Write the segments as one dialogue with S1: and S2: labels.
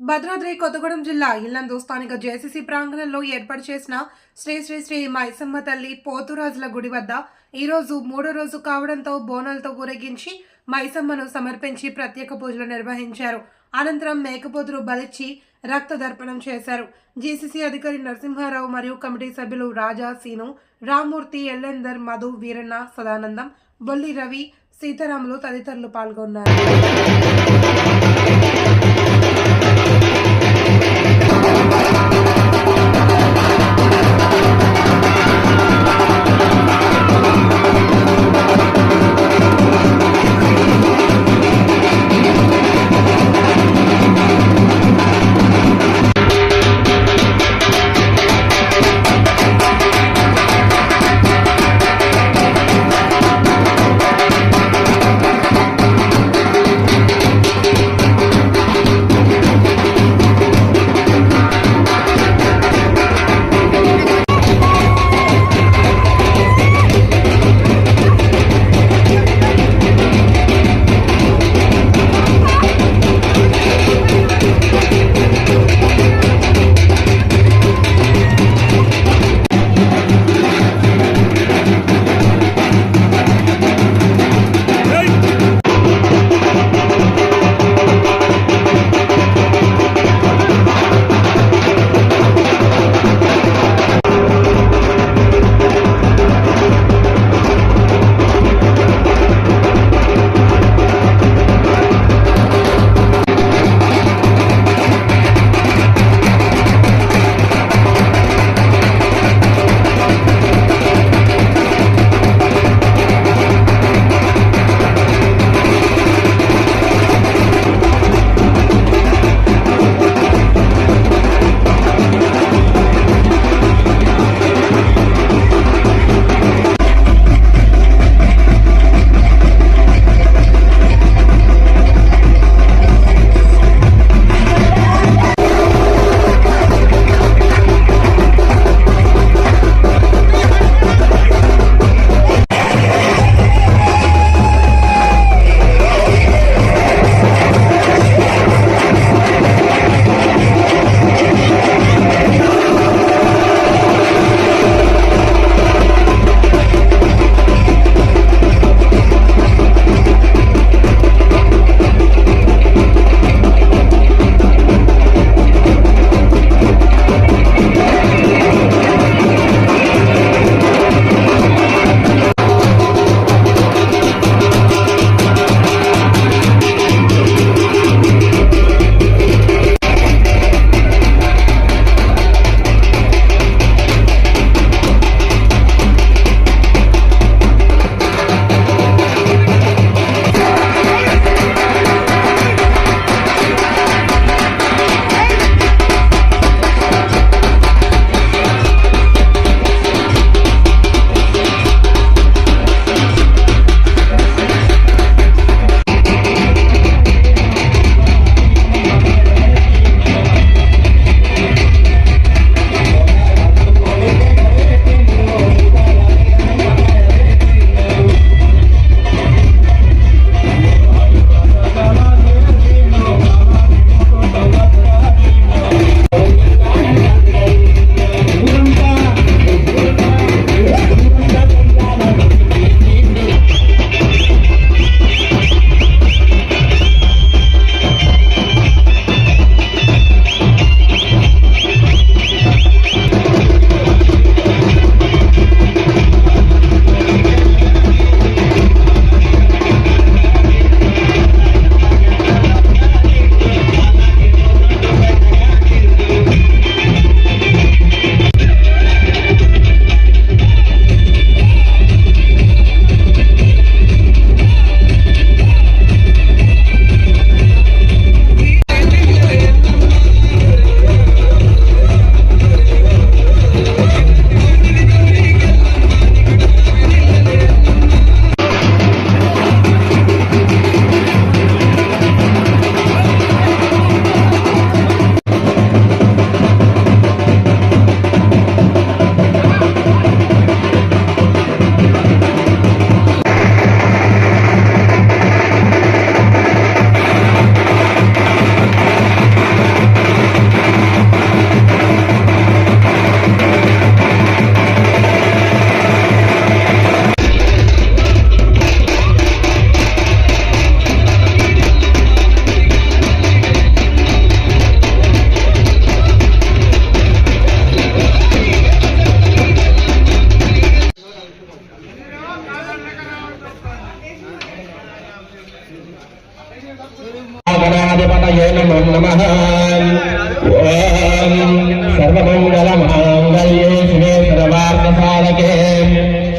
S1: భద్రాద్రి కొత్తగూడెం జిల్లా ఇల్లందు స్థానిక జేసీసీ ప్రాంగణంలో ఏర్పాటు చేసిన శ్రీ శ్రీ శ్రీ మైసమ్మ తల్లి పోతురాజుల గుడి వద్ద ఈరోజు మూడో రోజు కావడంతో బోనాలతో ఊరేగించి మైసమ్మను సమర్పించి ప్రత్యేక పూజలు నిర్వహించారు. అనంతరం మేకపోతులు బలిచ్చి రక్త దర్పణం చేశారు. జీసీసీ అధికారి నరసింహారావు మరియు కమిటీ సభ్యులు రాజా సీను రామ్మూర్తి ఎల్లెందర్ మధు వీరన్న సదానందం బొల్లి రవి సీతారాములు తదితరులు పాల్గొన్నారు.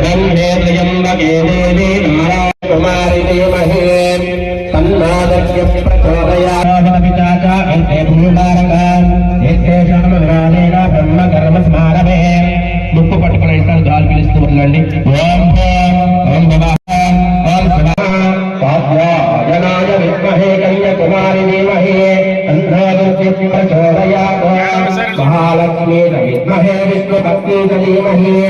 S2: शरण्ये त्र्यम्बके देवी नारायणकुमारि धीमहि तन्नादस्य प्रचोदयात्पिता च अन्ते भूमिकारकान् एतेषामग्रामेण ब्रह्मकर्मस्मारमे ముప్పు పట్టుకుని ఇస్తారు గాలి పిలుస్తూ ఉండండి ఓం ఓం నమః ఓం శివః పాద్యాయనాయ విద్మహే కన్యకుమారి ధీమహి తన్నోదృత్య ప్రచోదయాత్ మహాలక్ష్మీ విద్మహే విష్ణుపత్ని ధీమహి తన్నో లక్ష్మీ ప్రచోదయాత్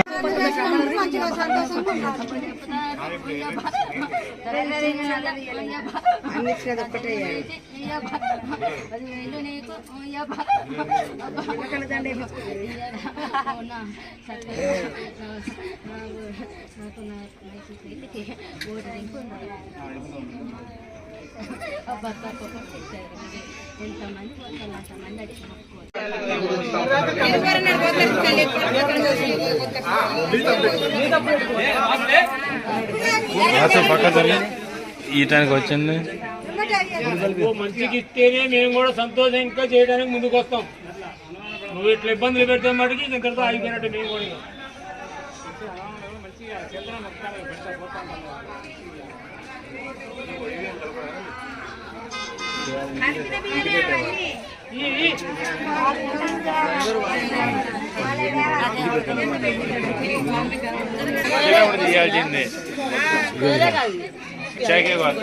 S2: చంద్రాం కిరణ్మయం లక్ష్మీ ధాతవే తోపమావహ
S3: ఎంతమంది పోతారు అంతమంది అడిగి
S4: అసలు పక్క తల్లి ఈ టైంకి వచ్చింది.
S5: నువ్వు మంచిగా ఇస్తేనే మేము కూడా సంతోషంగా చేయడానికి ముందుకు వస్తాం. నువ్వు ఇట్లా ఇబ్బందులు పెడితే మటుకి ఇక్కడితో ఆగిపోయినట్టు మేము కూడా ఇక. చేకే చేద్దాం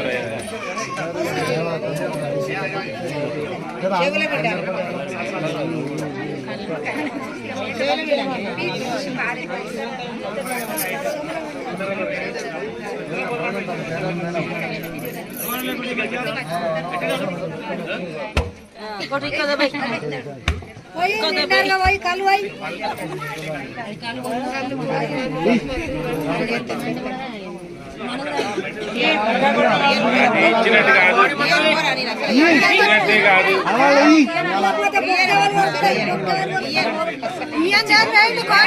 S5: ఒకసారి పెడతా పోతాం. ఈ, ఈ.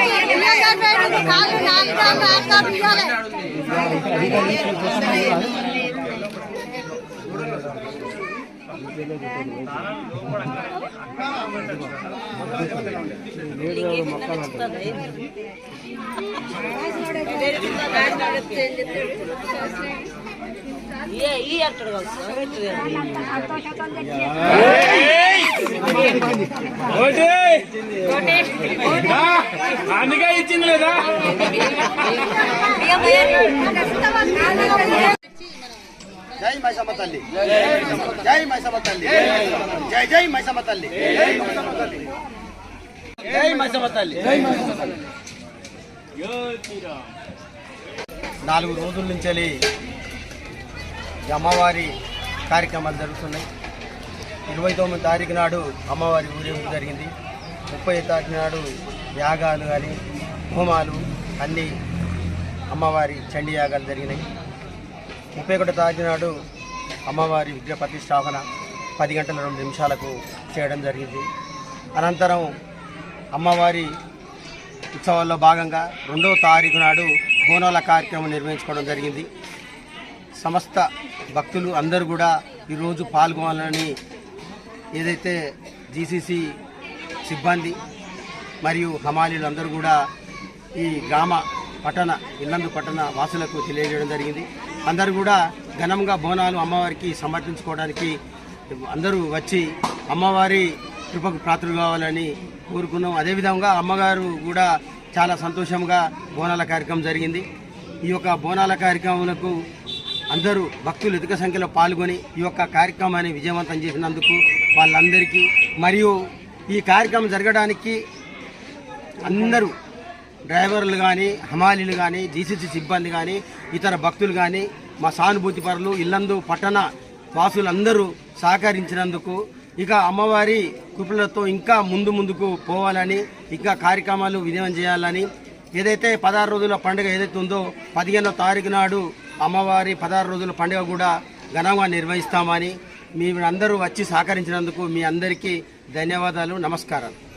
S4: తీయాల్సిందే చాకే వస్తారు ఇచ్చినట్టు కాదు ఇచ్చినట్టే కాదు అందుకే ఇచ్చింది లేదా
S6: జై మైసమ్మ తల్లి. జై మైసమ్మ తల్లి. జై జై మైసమ్మ తల్లి. జై మైసమ్మ తల్లి. నాలుగు రోజుల నుంచి అమ్మవారి కార్యక్రమాలు జరుగుతున్నాయి. ఇరవై తొమ్మిది తారీఖు నాడు అమ్మవారి ఊరేగింపు జరిగింది. ముప్పై తారీఖు నాడు యాగాలు కానీ హోమాలు అన్నీ అమ్మవారి చండీ యాగాలు జరిగినాయి. ముప్పై ఒకటో తారీఖు నాడు అమ్మవారి విగ్రహ ప్రతిష్టాపన పది గంటల రెండు నిమిషాలకు చేయడం జరిగింది. అనంతరం అమ్మవారి ఉత్సవాల్లో భాగంగా రెండవ తారీఖు నాడు బోనాల కార్యక్రమం నిర్వహించుకోవడం జరిగింది. సమస్త భక్తులు అందరూ కూడా ఈరోజు పాల్గొనాలని ఏదైతే జీసీసీ సిబ్బంది మరియు హమాలీలు అందరూ కూడా ఈ గ్రామ పట్టణ ఇల్లందు పట్టణ వాసులకు తెలియజేయడం జరిగింది. అందరూ కూడా ఘనంగా బోనాలు అమ్మవారికి సమర్పించుకోవడానికి అందరూ వచ్చి అమ్మవారి కృపకు పాత్రలు కావాలని కోరుకున్నాం. అదేవిధంగా అమ్మగారు కూడా చాలా సంతోషంగా బోనాల కార్యక్రమం జరిగింది. ఈ యొక్క బోనాల కార్యక్రమాలకు అందరూ భక్తులు అధిక సంఖ్యలో పాల్గొని ఈ యొక్క కార్యక్రమాన్ని విజయవంతం చేసినందుకు వాళ్ళందరికీ మరియు ఈ కార్యక్రమం జరగడానికి అందరూ డ్రైవర్లు కానీ హమాలీలు కానీ జీసీసీ సిబ్బంది కానీ ఇతర భక్తులు కానీ మా సానుభూతి పరులు ఇల్లందు పట్టణ వాసులందరూ సహకరించినందుకు ఇక అమ్మవారి కృపలతో ఇంకా ముందు ముందుకు పోవాలని ఇంకా కార్యక్రమాలు విజయం చేయాలని ఏదైతే పదహారు రోజుల పండుగ ఏదైతే ఉందో పదిహేనో తారీఖు నాడు అమ్మవారి పదహారు రోజుల పండుగ కూడా ఘనంగా నిర్వహిస్తామని మీ అందరూ వచ్చి సహకరించినందుకు మీ అందరికీ ధన్యవాదాలు నమస్కారాలు.